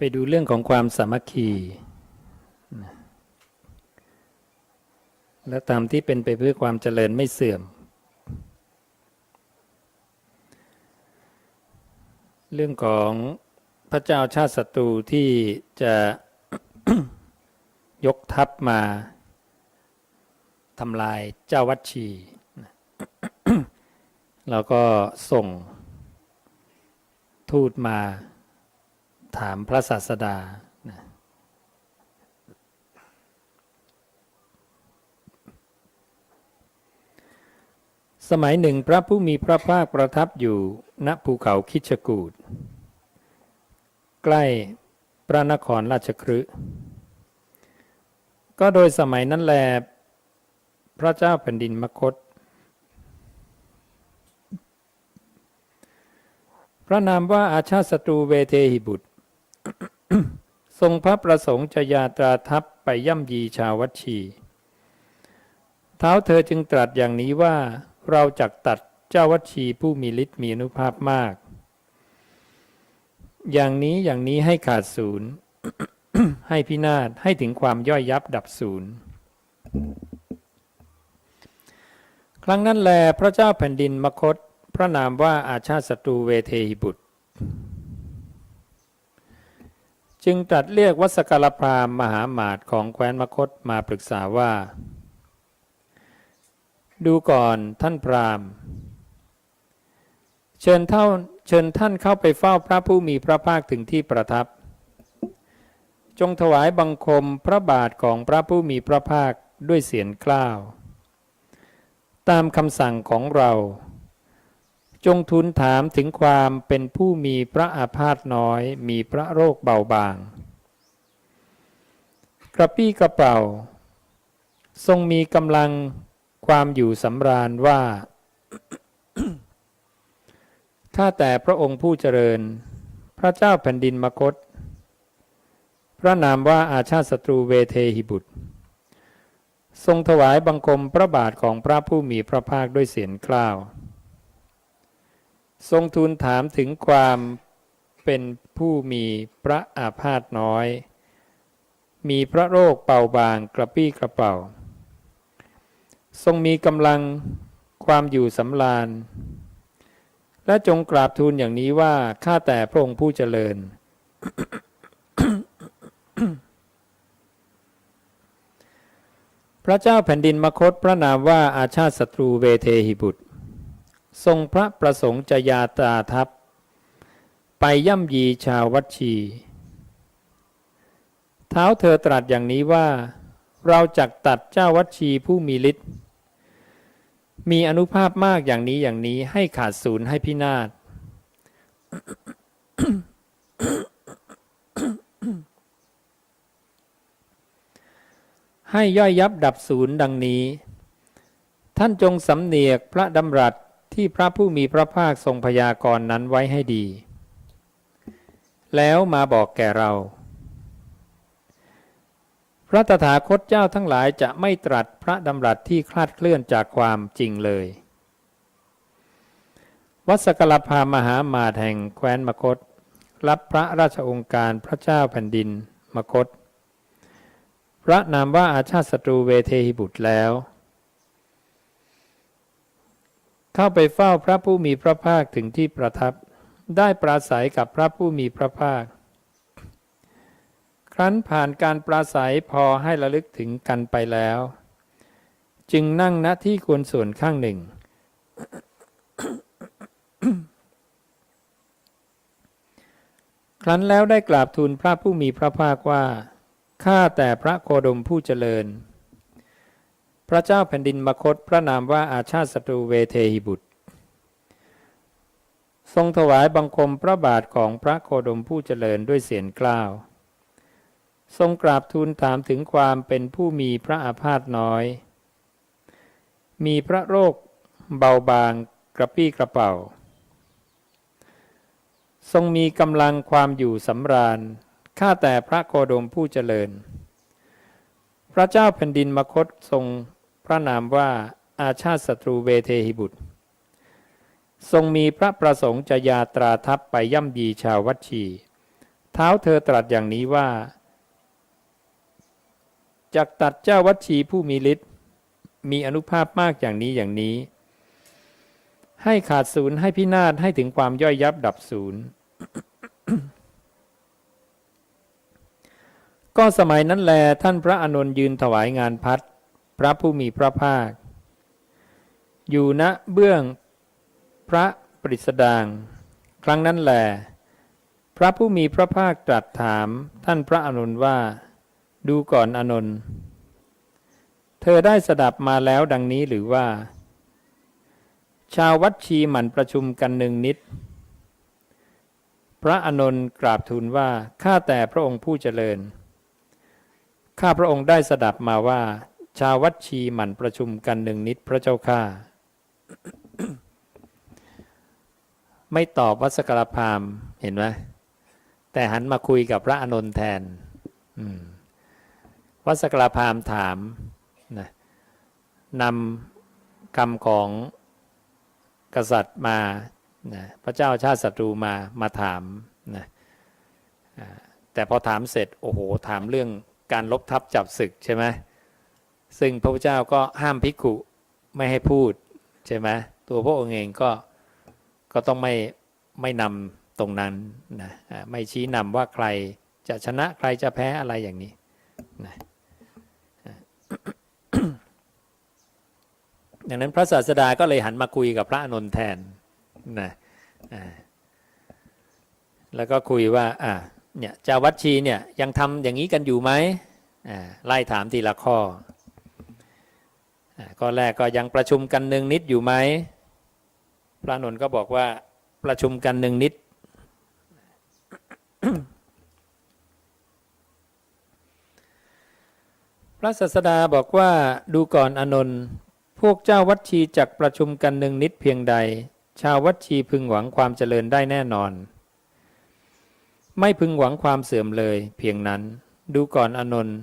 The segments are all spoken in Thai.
ไปดูเรื่องของความสามัคคี และตามที่เป็นไปเพื่อความเจริญไม่เสื่อม เรื่องของพระเจ้าชาติศัตรูที่จะยกทัพมาทำลายเจ้าวัดชี แล้วก็ส่งทูตมา ถามพระศาสดา สมัยหนึ่งพระผู้มีพระภาคประทับอยู่ณภูเขาคิชกูดใกล้พระนครราชครืก็โดยสมัยนั้นแล พระเจ้าแผ่นดินมคต พระนามว่าอาชาติศัตรูเวเทหิบุตร ทรงพระประสงค์จะยาตราทัพไปย่ำยีชาววัชีเท้าเธอจึงตรัสอย่างนี้ว่าเราจักตัดเจ้าวัชีผู้มีฤทธิ์มีอนุภาพมาก อย่างนี้อย่างนี้ให้ขาดศูนย์ให้พินาศให้ถึงความย่อยยับดับศูนย์ครั้งนั้นแลพระเจ้าแผ่นดินมคต พระนามว่าอาชาติศัตรูเวเทหิบุตร จึงตรัสเรียกวัสกรพรามมหาหมาตของแคว้นมคตมาปรึกษาว่า ดูก่อนท่านพราหม์เชิญเท่าเชิญท่านเข้าไปเฝ้าพระผู้มีพระภาคถึงที่ประทับ จงถวายบังคมพระบาทของพระผู้มีพระภาคด้วยเสียงกล้าว ตามคำสั่งของเรา จงทูลถามถึงความเป็นผู้มีพระอาพาธน้อย มีพระโรคเบาบาง กระปี้กระเป๋า ทรงมีกำลังความอยู่สำราญว่าข้าแต่พระองค์ผู้เจริญ พระเจ้าแผ่นดินมคต พระนามว่าอาชาติศัตรูเวเทหิบุตร ทรงถวายบังคมพระบาทของพระผู้มีพระภาคด้วยเสียงกล้าว ทรงทูลถามถึงความเป็นผู้มีพระอาพาธน้อย มีพระโรคเป่าบางกระปี้กระเป๋า ทรงมีกำลังความอยู่สำราญ และจงกราบทูลอย่างนี้ว่า ข้าแต่พระองค์ผู้เจริญ พระเจ้าแผ่นดินมคตพระนามว่าอาชาติศัตรูเวเทหิบุตร ทรงพระประสงค์จะยาตราทัพ ไปย่ำยีชาววัชี เท้าเธอตรัสอย่างนี้ว่า เราจักตัดเจ้าวัชีผู้มีฤทธิ์มีอนุภาพมากอย่างนี้อย่างนี้ให้ขาดศูนย์ให้พินาศให้ย่อยยับดับศูนย์ดังนี้ ท่านจงสำเนียกพระดำรัส ที่พระผู้มีพระภาคทรงพยากรณ์นั้นไว้ให้ดี แล้วมาบอกแก่เรา พระตถาคตเจ้าทั้งหลายจะไม่ตรัสพระดำรัสที่คลาดเคลื่อนจากความจริงเลย วัสกลพามหามาแห่งแคว้นมคต รับพระราชองค์การพระเจ้าแผ่นดินมคต พระนามว่าอาชาติศัตรูเวเทหิบุตรแล้ว เข้าไปเฝ้าพระผู้มีพระภาคถึงที่ประทับ ได้ปราศัยกับพระผู้มีพระภาค ครั้นผ่านการปราศัยพอให้ระลึกถึงกันไปแล้ว จึงนั่งณที่ควรส่วนข้างหนึ่ง ครั้นแล้วได้กราบทูลพระผู้มีพระภาคว่าข้าแต่พระโคดมผู้เจริญ พระเจ้าแผ่นดินมคตพระนามว่าอาชาติศัตรูเวเทหิบุตร ทรงถวายบังคมพระบาทของพระโคดมผู้เจริญด้วยเสียงกล้าว ทรงกราบทูลถามถึงความเป็นผู้มีพระอาพาธน้อย มีพระโรคเบาบางกระปี้กระเป๋า ทรงมีกำลังความอยู่สำราญข้าแต่พระโคดมผู้เจริญพระเจ้าแผ่นดินมคตทรง พระนามว่าอาชาติศัตรูเวเทหิบุตร ทรงมีพระประสงค์จะยาตราทัพไปย่ำยีชาววัชี เท้าเธอตรัสอย่างนี้ว่าจักตัดเจ้าวัชีผู้มีฤทธิ์มีอนุภาพมากอย่างนี้อย่างนี้ ให้ขาดศูนย์ให้พินาศให้ถึงความย่อยยับดับศูนย์ก็สมัยนั้นแลท่านพระอานนท์ยืนถวายงานพัด พระผู้มีพระภาค อยู่ณเบื้องพระปริสดาง ครั้งนั้นแหลพระผู้มีพระภาคตรัสถามท่านพระอานนว่า ดูก่อนอานนเธอได้สดับมาแล้วดังนี้หรือว่า ชาววัดชีหมั่นประชุมกันหนึ่งนิด พระอานนกราบทูลว่าข้าแต่พระองค์ผู้เจริญข้าพระองค์ได้สดับมาว่า ชาววัดชีหมั่นประชุมกันหนึ่งนิดพระเจ้าข้าไม่ตอบวัสกรพามเห็นไหมแต่หันมาคุยกับพระอนนท์แทนวัสกรพามถามนะนำคำของกษัตริย์มานะพระเจ้าชาติศัตรูมามาถามนะแต่พอถามเสร็จ โอ้โห ถามเรื่องการลบทับจับศึกใช่ไหม ซึ่งพระพุทธเจ้าก็ห้ามภิกขุไม่ให้พูดใช่ไหมตัวพระองค์เองก็ก็ต้องไม่ไม่นำตรงนั้นนะไม่ชี้นำว่าใครจะชนะใครจะแพ้อะไรอย่างนี้นะอ่าดังนั้นพระศาสดาก็เลยหันมาคุยกับพระอานนแทนนะแล้วก็คุยว่าอ่าเนี่ยเจ้าวัดชีเนี่ยยังทำอย่างนี้กันอยู่ไหมไล่ถามทีละข้อ ข้อแรกก็ยังประชุมกันหนึ่งนิดอยู่ไหมพระนนท์ก็บอกว่าประชุมกันหนึ่งนิด พระศาสดาบอกว่าดูก่อนอนนท์พวกเจ้าวัดชีจักประชุมกันหนึ่งนิดเพียงใด ชาววัดชีพึงหวังความเจริญได้แน่นอน ไม่พึงหวังความเสื่อมเลยเพียงนั้น ดูก่อนอนนท์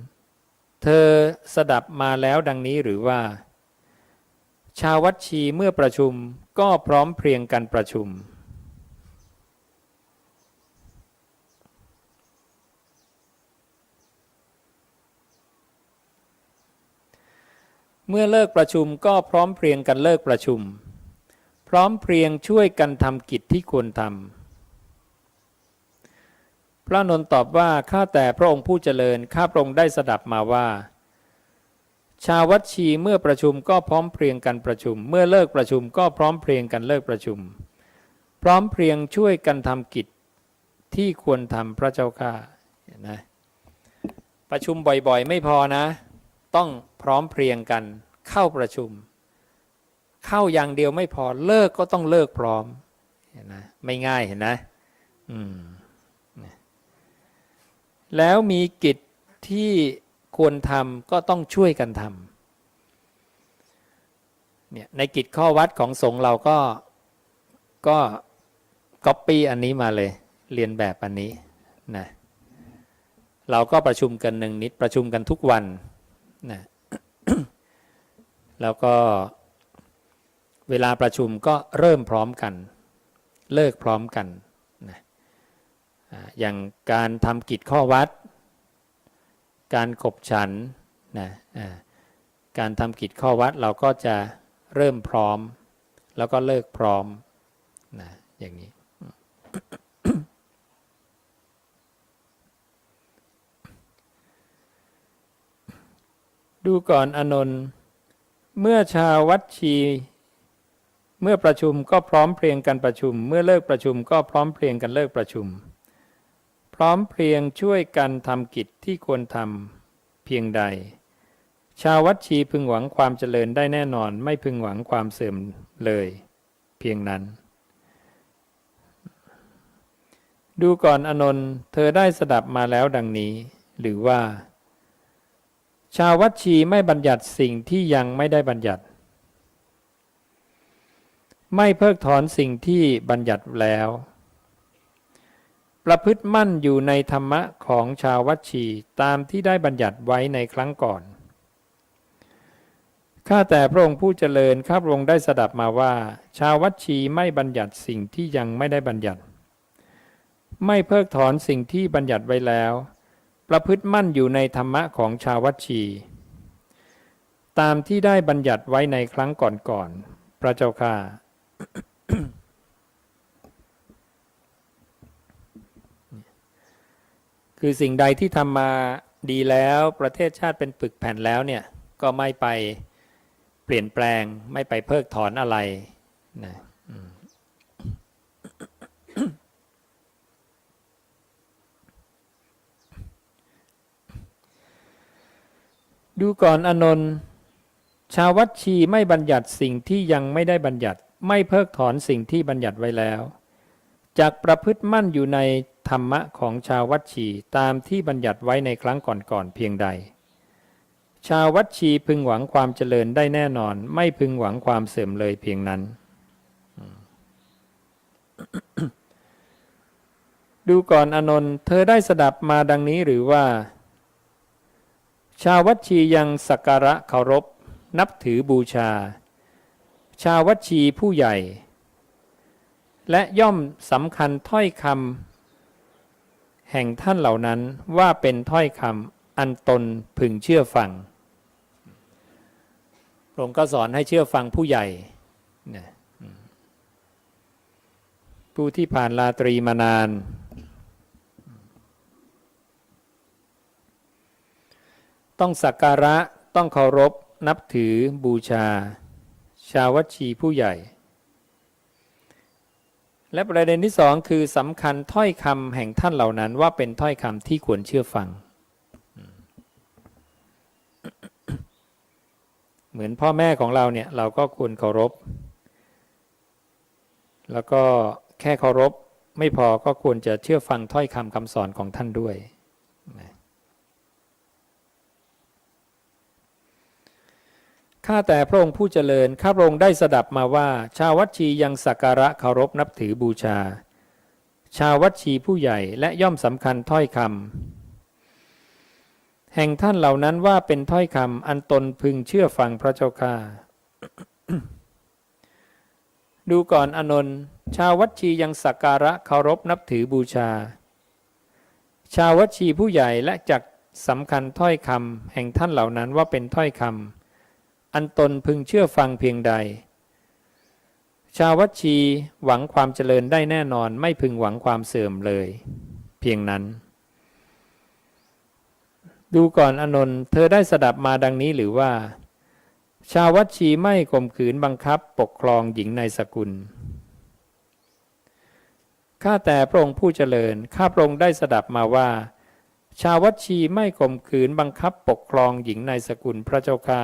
เธอสดับมาแล้วดังนี้หรือว่า ชาววัดชีเมื่อประชุมก็พร้อมเพรียงกันประชุม เมื่อเลิกประชุมก็พร้อมเพรียงกันเลิกประชุม พร้อมเพรียงช่วยกันทำกิจที่ควรทำ พระนนท์ตอบว่าข้าแต่พระองค์ผู้เจริญข้าพระองค์ได้สดับมาว่า ชาววัดชีเมื่อประชุมก็พร้อมเพรียงกันประชุม เมื่อเลิกประชุมก็พร้อมเพรียงกันเลิกประชุม พร้อมเพรียงช่วยกันทำกิจที่ควรทำพระเจ้าข้าเห็นไหมประชุมบ่อยๆ ไม่พอนะ ต้องพร้อมเพรียงกันเข้าประชุม เข้าอย่างเดียวไม่พอเลิกก็ต้องเลิกพร้อมเห็นไหมไม่ง่ายเห็นนะอืม แล้วมีกิจที่ควรทำก็ต้องช่วยกันทำเนี่ยในกิจข้อวัดของสงฆ์เราก็ก็ก๊อปปี้อันนี้มาเลย เรียนแบบอันนี้นะเราก็ประชุมกันหนึ่งนิดประชุมกันทุกวันนะแล้วก็เวลาประชุมก็เริ่มพร้อมกัน เลิกพร้อมกัน อย่างการทำกิจข้อวัด การขบฉันนะการทำกิจข้อวัดเราก็จะเริ่มพร้อม แล้วก็เลิกพร้อมนะอย่างนี้ ดูก่อนอนนท์เมื่อชาววัดชีเมื่อประชุมก็พร้อมเพรียงกันประชุม เมื่อเลิกประชุมก็พร้อมเพรียงกันเลิกประชุม พร้อมเพรียงช่วยกันทำกิจที่ควรทำเพียงใด ชาววัดชีพึงหวังความเจริญได้แน่นอนไม่พึงหวังความเสื่อมเลย เพียงนั้น ดูก่อนอนนท์เธอได้สดับมาแล้วดังนี้ หรือว่า ชาววัดชีไม่บัญญัติสิ่งที่ยังไม่ได้บัญญัติ ไม่เพิกถอนสิ่งที่บัญญัติแล้ว ประพฤติมั่นอยู่ในธรรมะของชาววัชีตามที่ได้บัญญัติไว้ในครั้งก่อน ข้าแต่พระองค์ผู้เจริญข้าพระองค์ได้สดับมาว่า ชาววัชีไม่บัญญัติสิ่งที่ยังไม่ได้บัญญัติ ไม่เพิกถอนสิ่งที่บัญญัติไว้แล้ว ประพฤติมั่นอยู่ในธรรมะของชาววัชีตามที่ได้บัญญัติไว้ในครั้งก่อนๆพระเจ้าค่ะ คือสิ่งใดที่ทำมาดีแล้วประเทศชาติเป็นปึกแผ่นแล้วเนี่ยก็ไม่ไปเปลี่ยนแปลงไม่ไปเพิกถอนอะไรนะดูก่อนอนนท์ชาววัดชีไม่บัญญัติสิ่งที่ยังไม่ได้บัญญัติ ไม่เพิกถอนสิ่งที่บัญญัติไว้แล้ว จากประพฤติมั่นอยู่ใน ธรรมะของชาววัดชีตามที่บัญญัติไว้ในครั้งก่อนๆเพียงใด ชาววัดชีพึงหวังความเจริญได้แน่นอน ไม่พึงหวังความเสื่อมเลยเพียงนั้น ดูก่อนอนนท์เธอได้สดับมาดังนี้หรือว่า ชาววัดชียังสักการะเคารพ นับถือบูชา ชาววัดชีผู้ใหญ่ และย่อมสำคัญถ้อยคำ แห่งท่านเหล่านั้นว่าเป็นถ้อยคำอันตนพึงเชื่อฟังพระองค์ก็สอนให้เชื่อฟังผู้ใหญ่ผู้ที่ผ่านลาตรีมานาน ต้องสักการะต้องเคารพนับถือบูชา ชาววัชีผู้ใหญ่ และประเด็นที่สองคือสำคัญถ้อยคำแห่งท่านเหล่านั้น ว่าเป็นถ้อยคำที่ควรเชื่อฟัง เหมือนพ่อแม่ของเราเนี่ยเราก็ควรเคารพ แล้วก็แค่เคารพไม่พอก็ควรจะเชื่อฟังถ้อยคำคำสอนของท่านด้วยนะ ข้าแต่พระองค์ผู้เจริญ ข้าพระองค์ได้สดับมาว่า ชาววัดชียังสักการะเคารพนับถือบูชา ชาววัดชีผู้ใหญ่และย่อมสำคัญถ้อยคำแห่งท่านเหล่านั้นว่าเป็นถ้อยคำอันตนพึงเชื่อฟังพระเจ้าข้าดูก่อนอนนท์ชาววัดชียังสักการะเคารพนับถือบูชา ชาววัดชีผู้ใหญ่และจักสำคัญถ้อยคำแห่งท่านเหล่านั้นว่าเป็นถ้อยคำ อันตนพึงเชื่อฟังเพียงใด ชาววัชีหวังความเจริญได้แน่นอนไม่พึงหวังความเสื่อมเลย เพียงนั้น ดูก่อนอนนท์เธอได้สดับมาดังนี้หรือว่า ชาววัชีไม่ข่มขืนบังคับปกครองหญิงในสกุลข้าแต่พระองค์ผู้เจริญ ข้าพระองค์ได้สดับมาว่า ชาววัชีไม่ข่มขืนบังคับปกครองหญิงในสกุลพระเจ้าข้า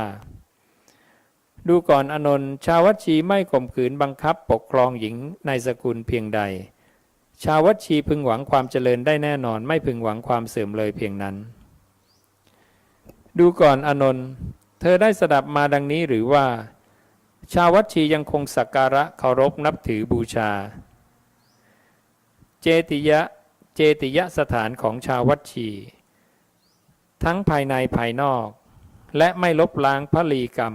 ดูก่อนอนนท์ชาววัชีไม่ข่มขืนบังคับปกครองหญิงในสกุลเพียงใด ชาววัชีพึงหวังความเจริญได้แน่นอนไม่พึงหวังความเสื่อมเลยเพียงนั้น ดูก่อนอนนท์เธอได้สดับมาดังนี้หรือว่า ชาววัชียังคงสักการะเคารพนับถือบูชา เจติยะเจติยะสถานของชาววัชี ทั้งภายในภายนอก และไม่ลบล้างพระลีกรรม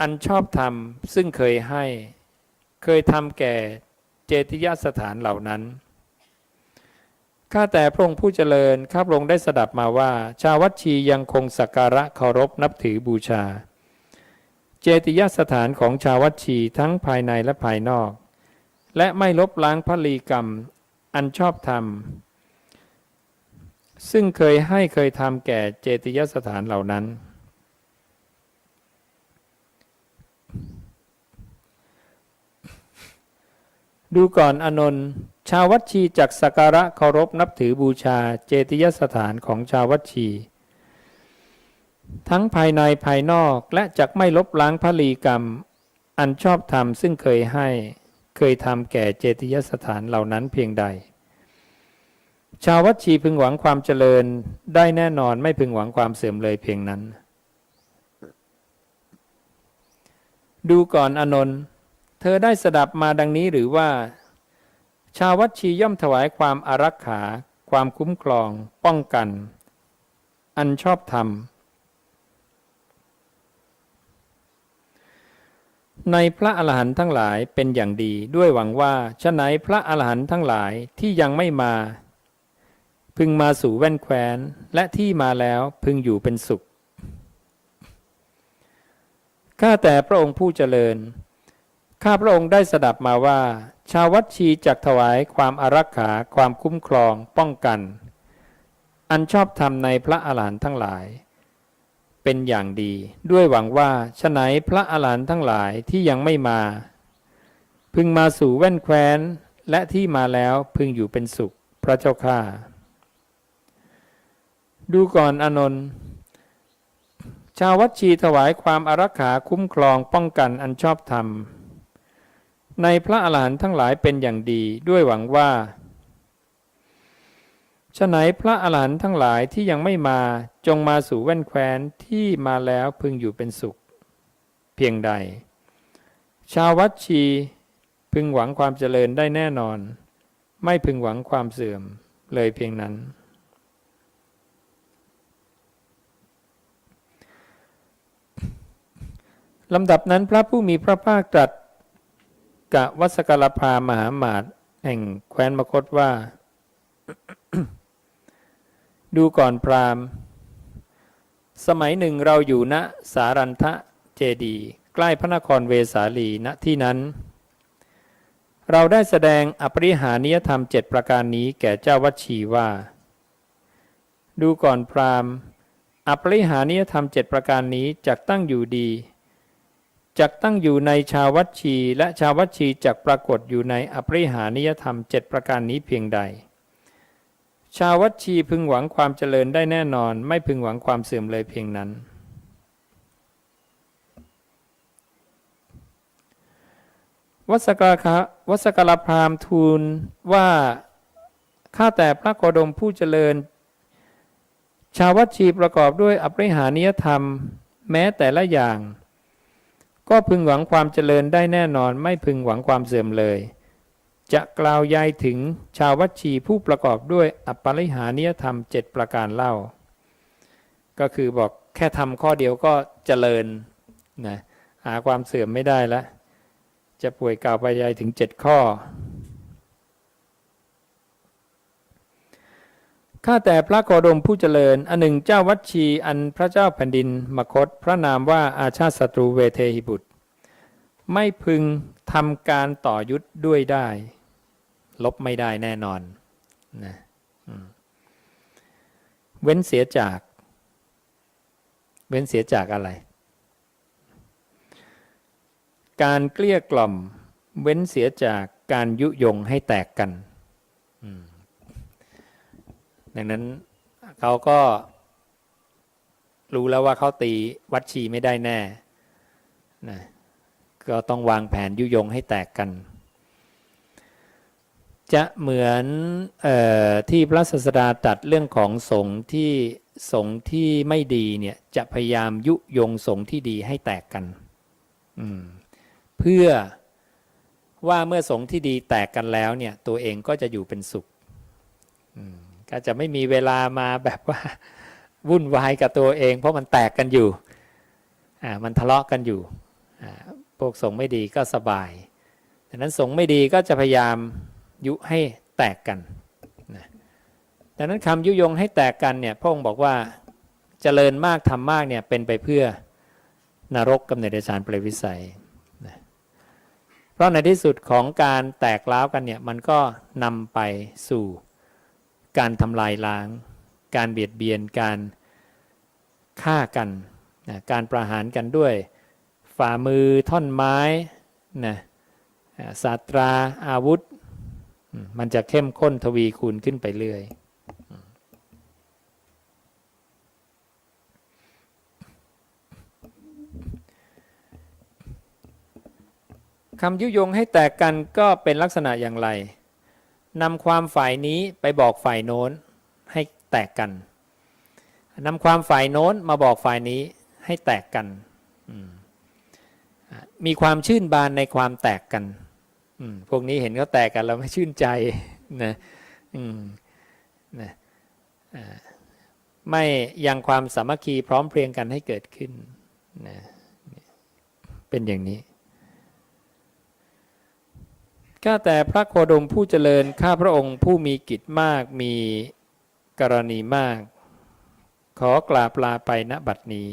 อันชอบธรรมซึ่งเคยให้ เคยทำแก่เจติยสถานเหล่านั้น ข้าแต่พระองค์ผู้เจริญ ข้าพระองค์ได้สดับมาว่า ชาววัดชียังคงสักการะเคารพนับถือบูชา เจติยสถานของชาววัดชีทั้งภายในและภายนอก และไม่ลบล้างพระลีกรรม อันชอบธรรม ซึ่งเคยให้เคยทำแก่เจติยสถานเหล่านั้น ดูก่อนอนนท์ชาววัชีจักสักการะเคารพนับถือบูชาเจติยสถานของชาววัชี ทั้งภายในภายนอกและจักไม่ลบล้างพลีกรรม อันชอบธรรมซึ่งเคยให้เคยทำแก่เจติยสถานเหล่านั้นเพียงใด ชาววัชีพึงหวังความเจริญได้แน่นอนไม่พึงหวังความเสื่อมเลยเพียงนั้น ดูก่อนอนนท์ ธอได้สดับมาดังนี้หรือว่า ชาววัชีย่อมถวายความอารักขา ความคุ้มครอง ป้องกัน อันชอบธรรม ในพระอรหันต์ทั้งหลายเป็นอย่างดีด้วยหวังว่าฉะไหนพระอรหันต์ทั้งหลายที่ยังไม่มา พึงมาสู่แว่นแคว้น และที่มาแล้วพึงอยู่เป็นสุข ข้าแต่พระองค์ผู้เจริญ ข้าพระองค์ได้สดับมาว่า ชาววัดชีจักถวายความอารักขาความคุ้มครองป้องกัน อันชอบธรรมในพระอรหันต์ทั้งหลาย เป็นอย่างดี ด้วยหวังว่าฉะไหนพระอรหันต์ทั้งหลายที่ยังไม่มา พึงมาสู่แว่นแคว้น และที่มาแล้วพึงอยู่เป็นสุขพระเจ้าข้าดูก่อนอนนท์ชาววัดชีถวายความอารักขาคุ้มครองป้องกันอันชอบธรรม ในพระอรหันต์ทั้งหลายเป็นอย่างดีด้วยหวังว่าฉะไหนพระอรหันต์ทั้งหลายที่ยังไม่มาจงมาสู่แว่นแคว้นที่มาแล้วพึงอยู่เป็นสุข เพียงใด ชาววัดชีพึงหวังความเจริญได้แน่นอน ไม่พึงหวังความเสื่อมเลยเพียงนั้น ลำดับนั้นพระผู้มีพระภาคตรัส กะวัสกลพามหาหมาตแห่งแคว้นมคตว่า ดูก่อนพราหมณ์ สมัยหนึ่งเราอยู่ณสารันทะเจดีใกล้พระนครเวสาลีณที่นั้น เราได้แสดงอปริหานิยธรรมเจ็ดประการนี้แก่เจ้าวัชีว่า ดูก่อนพราหมณ์อปริหานิยธรรมเจ็ดประการนี้จักตั้งอยู่ดี จักตั้งอยู่ในชาววัชี และชาววัชีจักปรากฏอยู่ในอปริหานิยธรรมเจ็ดประการนี้เพียงใด ชาววัชีพึงหวังความเจริญได้แน่นอน ไม่พึงหวังความเสื่อมเลยเพียงนั้น วัสกาคะวัสกลพรามทูลว่าข้าแต่พระโคดมผู้เจริญ ชาววัชีประกอบด้วยอปริหานิยธรรม แม้แต่ละอย่าง ก็พึงหวังความเจริญได้แน่นอนไม่พึงหวังความเสื่อมเลย จะกล่าวยายถึงชาววัชีผู้ประกอบด้วยอปริหานิยธรรมเจ็ดประการเล่า ก็คือบอกแค่ทำข้อเดียวก็เจริญนะหาความเสื่อมไม่ได้แล้วจะป่วยกล่าวไปยายถึงเจ็ดข้อ ข้าแต่พระโคดมผู้เจริญ อันหนึ่งเจ้าวัดชีอันพระเจ้าแผ่นดินมคต พระนามว่าอาชาติศัตรูเวเทหิบุตร ไม่พึงทำการต่อยุทธด้วยได้ ลบไม่ได้แน่นอนนะเว้นเสียจาก เว้นเสียจากอะไร การเกลี้ยกล่อม เว้นเสียจากการยุยงให้แตกกันอืม ดังนั้นเขาก็รู้แล้วว่าเขาตีวัดชีไม่ได้แน่นะก็ต้องวางแผนยุยงให้แตกกัน จะเหมือนออที่พระศาสดาตัดเรื่องของสงฆ์ที่สงฆ์ที่ไม่ดีเนี่ยจะพยายามยุยงสงฆ์ที่ดีให้แตกกัน เพื่อว่าเมื่อสงฆ์ที่ดีแตกกันแล้วเนี่ยตัวเองก็จะอยู่เป็นสุข อืม ก็จะไม่มีเวลามาแบบว่าวุ่นวายกับตัวเอง เพราะมันแตกกันอยู่อ่ามันทะเลาะกันอยู่พวกสงไม่ดีก็สบายดังนั้นสงไม่ดีก็จะพยายามยุให้แตกกันนะดังนั้นคำยุยงให้แตกกันเนี่ยพระองค์บอกว่าเจริญมากทำมากเนี่ยเป็นไปเพื่อนรกกำเนิดเดชานเปรตวิสัยเพราะในที่สุดของการแตกล้าวกันเนี่ยมันก็นำไปสู่ การทำลายล้าง การเบียดเบียน การฆ่ากันนะการประหารกันด้วย ฝ่ามือท่อนไม้นะศาสตราอาวุธมมันจะเข้มข้นทวีคูณขึ้นไปเรื่อย คำยุยงให้แตกกันก็เป็นลักษณะอย่างไร นำความฝ่ายนี้ไปบอกฝ่ายโน้นให้แตกกันนำความฝ่ายโน้นมาบอกฝ่ายนี้ให้แตกกัน มีความชื่นบานในความแตกกัน พวกนี้เห็นเขาแตกกันเราไม่ชื่นใจนะนะไม่ยังความสามัคคีพร้อมเพรียงกันให้เกิดขึ้นนะเป็นอย่างนี้ ข้าแต่พระโคดมผู้เจริญข้าพระองค์ผู้มีกิจมากมีกรณีมาก ขอกราบลาไปณบัดนี้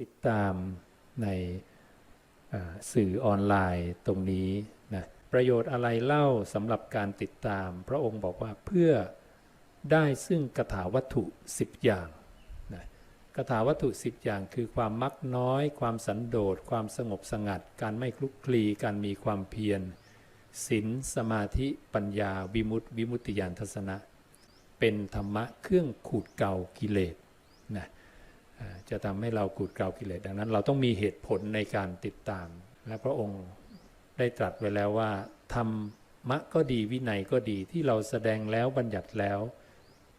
ติดตามในสื่อออนไลน์ตรงนี้นะประโยชน์อะไรเล่าสำหรับการติดตาม พระองค์บอกว่าเพื่อ ได้ซึ่งกถาวัตถุ 10 อย่างนะกถาวัตถุ 10 อย่างคือความมักน้อย ความสันโดษ ความสงบสงัด การไม่คลุกคลี การมีความเพียรศีลสมาธิปัญญา วิมุตติวิมุตติญาณทัศนะ เป็นธรรมะเครื่องขูดเกากิเลสนะจะทำให้เราขูดเกลากิเลสดังนั้น เราต้องมีเหตุผลในการติดตาม และพระองค์ได้ตรัสไว้แล้วว่าธรรมะก็ดีวินัยก็ดีที่เราแสดงแล้วบัญญัติแล้ว